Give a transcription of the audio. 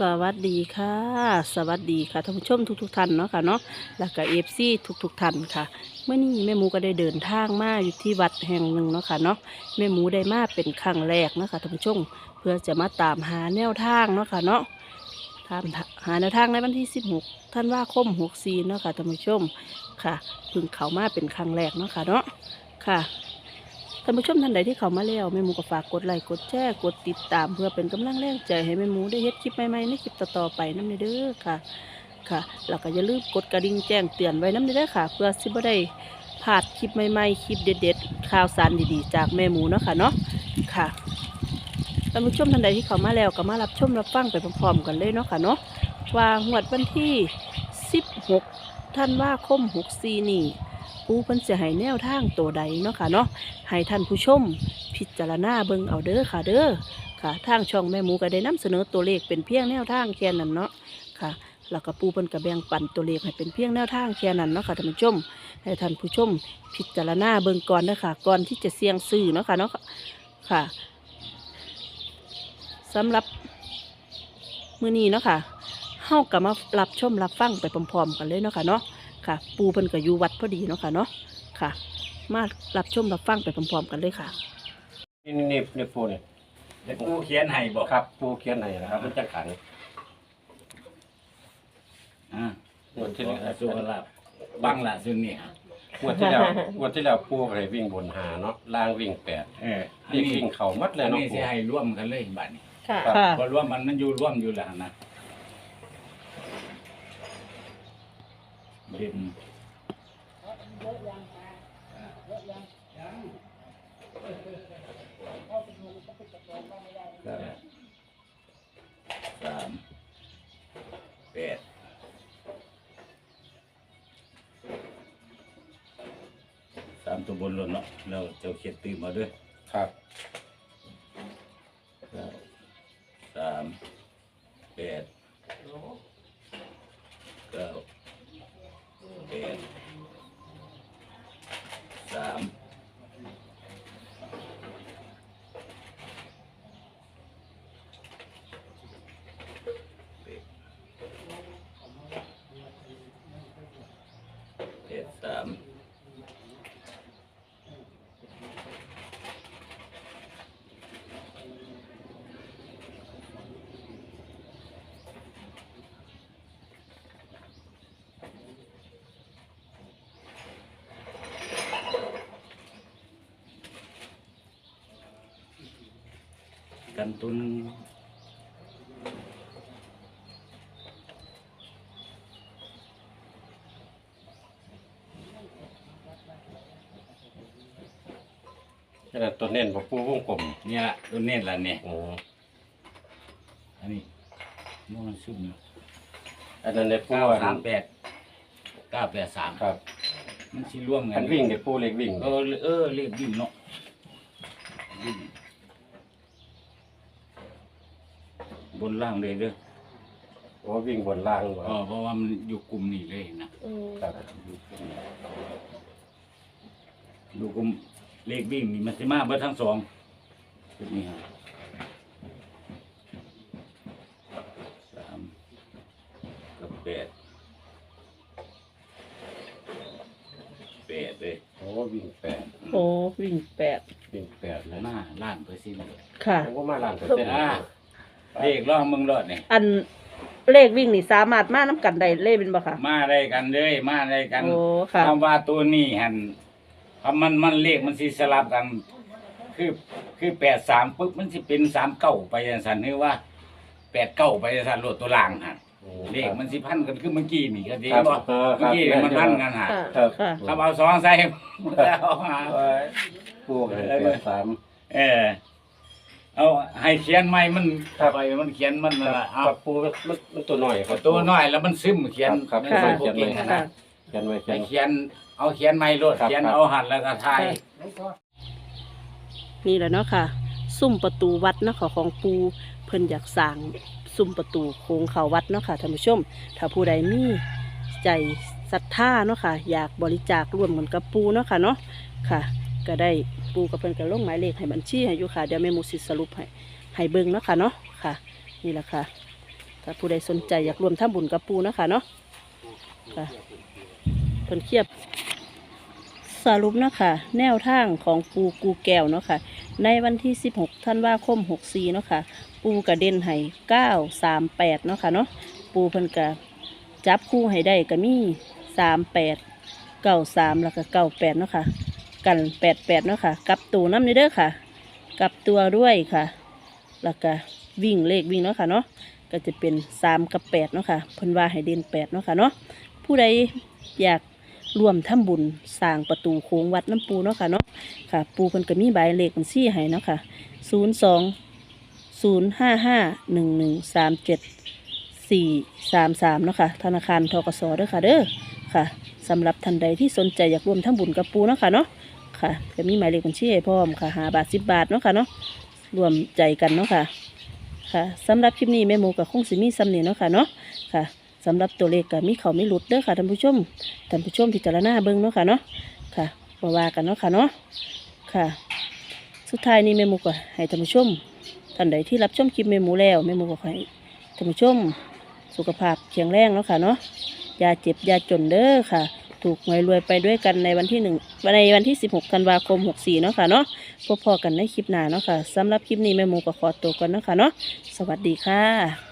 สวัสดีค่ะ สวัสดีค่ะท่านผู้ชมทุกๆท่านเนาะค่ะเนาะแล้วก็เอฟซีทุกๆท่านค่ะเมื่อนี้แม่หมูก็ได้เดินทางมาอยู่ที่วัดแห่งหนึ่งเนาะค่ะเนาะแม่หมูได้มาเป็นครั้งแรกเนาะค่ะท่านผู้ชมเพื่อจะมาตามหาแนวทางเนาะค่ะเนาะตามหาแนวทางในวันที่ 16 ท่านว่าคม64เนาะค่ะท่านผู้ชมค่ะเพิ่งเขามาเป็นครั้งแรกเนาะค่ะเนาะค่ะานผู้ชมท่านใดที่เข้ามาแล้วแม่หมูก็ฝากกดไลค์กดแชร์กดติดตาม เพื่อเป็นกำลังแรงใจให้แม่หมูได้เฮ็ดคลิปใหม่ๆในคลิปต่อๆไปน้ำเด้อค่ะค่ะแล้วก็อย่าลืมกดกระดิ่งแจ้งเตือนไว้น้ำเด้อค่ะ เพื่อสิบ่ได้พลาดคลิปใหม่ๆคลิปเด็ดๆข่าวสารดีๆ จากแม่หมูเนาะค่ะเนาะค่ะท่านผู้ชมท่านใดที่เข้ามาแล้วก็มารับชมรับฟังไปพร้อมๆกันเลยเนาะค่ะเนาะว่างวดวันที่ 16ท่านว่าคม64นี่ ปูเพิ่นสิให้แนวทางตัวใดเนาะค่ะเนาะให้ท่านผู้ชม พิจารณาเบิ่งเอาเด้อค่ะ เด้อค่ะทางช่องแม่หมูก็ได้นำเสนอตัวเลขเป็นเพียงแนวทางแค่นั้นเนาะค่ะแล้วก็ปูเพิ่นก็แบงปันตัวเลขให้เป็นเพียงแนวทางแค่นั้นเนาะค่ะท่านผู้ชม ให้ท่านผู้ชม พิจารณาเบิ่งก่อนเด้อค่ะก่อนที่จะเสี่ยงซื้อเนาะค่ะเนาะค่ะสำหรับมื้อนี้เนาะค่ะเฮาก็มารับชมรับฟังไปพร้อมๆกันเลยเนาะค่ะเนาะ ค่ะ ปูเพิ่นก็อยู่วัดพอดีเนาะค่ะเนาะค่ะ มารับชมรับฟังไปพร้อมๆกันเลยค่ะ นี่นี่นี่นี่ปูนี่เดี๋ยวกูเขียนให้บอกครับปูเขียนให้นะครับมันจะขันอ่างวดที่แล้วสุขลาบบังละซึ่งนี่ฮะงวดที่แล้วงวดที่แล้วปูให้วิ่งบนหาเนาะล่างวิ่งแปดเอออันนี่นี้วิ่งเข่ามัดเลยอันเนาะนี้ปู สิให้ร่วมกันเลยบัดนี้ค่ะครับค่ะพอร่วมมันมันอยู่ร่วมอยู่แล้วนะ เด่นสามแปดสามตัวบนหล่นเนาะเราเจ้าเขียนตื่นมาด้วยครับเก้าสามแปดเก้าแปดสามแปดสาม กันตุนขนาดตัวเน้นของปูวงกลมเนี่ยละตัวเน้นละเนี่ยโอ้อันนี้มันซุ่มอยู่อันนั้นในปูเก้าอันสามแปดเก้าแปดสามครับ มันชิร่วมกัอันนวิ่งในปูเล็กวิ่ง เออเออเลขวิ่งเนาะวิ่ง บนล่างเลยเด้อโอ้วิ่งบนล่างบ่อ๋อเพราะว่ามันอยู่กลุ่มนี้เลยนะครับอยู่กลุ่มเลขวิ่งนี่มันสิมาเบิดทั้งสองชุดนี้ครับสามกับแปดแปดเลยโอ้วิ่งแปดโอ้วิ่งแปดวิ่งแปดเลยหน้าล้านเปอร์เซ็นต์ค่ะ ผมก็มาล้านเปอร์เซ็นต์อ่า เลขร่องเมืองรอดเนี่ยอันเลขวิ่งนี่สามารถมาน้ำกันได้เลขเป็นบ่ค่ะ มาได้กันเลยมาได้กันโอ้ค่ะ คำว่าตัวนี้หันคำมันมันเลขมันสิสลับกัน คือคือแปดสามปุ๊บมันสิเป็นสามเก้าไปยังสันนี่ว่าแปดเก้าไปยังสันโลดตัวล่างหันโอ้เลขมันสิพันกันคือเมื่อกี้นี่ก็ดีครับบ่เออคเมื่รัอบกี้มันพันกันหันค่ะครับ ค่ะคำเอาสองใส่เอาหาปูให้แปดสาม เออ เอาให้เขียนใหม่มันครับ ไปมันเขียนมันนั่นล่ะเอาครับปูมันมันมันตัวหน่อยครับ ตัวน้อยแล้วมันซึมเขียนครับมันครับไม่พวกเก่งค่ะ นะเขียนไว้เขียให้นเขียนเอาเขียนไม่รดครับ เขียนครับเอาหันแล้วก็ทาย นี่แหละเนาะค่ะ ซุ้มประตูวัดเนาะค่ะของปูเพิ่นอยากสร้างซุ้มประตูโค้งเขาวัดเนาะค่ะท่านผู้ชม ถ้าผู้ใดมีใจศรัทธาเนาะค่ะ อยากบริจาคร่วมกันกับปูเนาะค่ะเนาะค่ะ ก็ได้ปูกับเพิ่นก็ลงหมายเลขให้บัญชีให้อยู่ค่ะเดี๋ยวแม่หมูสิสรุปให้ให้เบิ่งเนาะค่ะเนาะค่ะ นี่แหละค่ะถ้าผู้ใดสนใจอยากรวมทำบุญกับปูเนาะคะเนาะค่ะเพิ่นเทียบสรุปเนาะคะแนวทางของปูกูแก้วเนาะค่ะในวันที่ 16ธันวาคม 64เนาะค่ะปูกระเด็นให้938เนาะค่ะเนาะปูเพิ่นกะจับคู่ให้ได้ก็มี 38 93 แล้วก็98เนาะค่ะ กัน88เนาะค่ะ กลับตัวน้ำนี่เด้อค่ะ กลับตัวด้วยค่ะ แล้วก็วิ่งเลขวิ่งเนาะค่ะเนาะ ก็จะเป็น3กับ8เนาะค่ะเพิ่นว่าให้เด่น8เนาะค่ะเนาะ ผู้ใดอยากรวมทำบุญสร้างประตูโค้งวัดน้ำปูเนาะค่ะเนาะ ค่ะ ปูเพิ่นก็มีใบเลขบัญชีให้เนาะค่ะศูนย์สองศูนย์ห้าห้าหนึ่งหนึ่งสามเจ็ดสี่สามสามเนาะค่ะ ธนาคารทกสเด้อค่ะเด้อค่ะสำหรับท่านใดที่สนใจอยากรวมทำบุญกับปูเนาะค่ะเนาะ ค่ะจะมีหมายเลขบัญชีให้พร้อมค่ะหาบาทสิบบาทเนาะค่ะเนาะรวมใจกันเนาะค่ะ ค่ะสำหรับคลิปนี้แม่หมูกับคงสิมีซ้ำเนี่ยเนาะค่ะเนาะค่ะสำหรับตัวเลขก็มีเขาไม่หลุดเด้อค่ะท่านผู้ชมท่านผู้ชมพิจารณาเบิ่งเนาะค่ะเนาะค่ะมาว่ากันเนาะค่ะเนาะค่ะ สุดท้ายนี้แม่หมูก็ให้ท่านผู้ชมท่านใดที่รับชมคลิปแม่หมูแล้วแม่หมูก็ขอให้ท่านผู้ชมสุขภาพแข็งแรงเนาะค่ะเนาะอย่าเจ็บอย่าจนเด้อค่ะ ถูกหวยรวยไปด้วยกันในวันที่หนึ่งในวันที่ 16 ธันวาคม 64 เนาะค่ะเนาะพบพอกันในคลิปหน้าเนาะค่ะสำหรับคลิปนี้แม่หมูก็ขอตัวก่อนเนาะค่ะเนาะสวัสดีค่ะ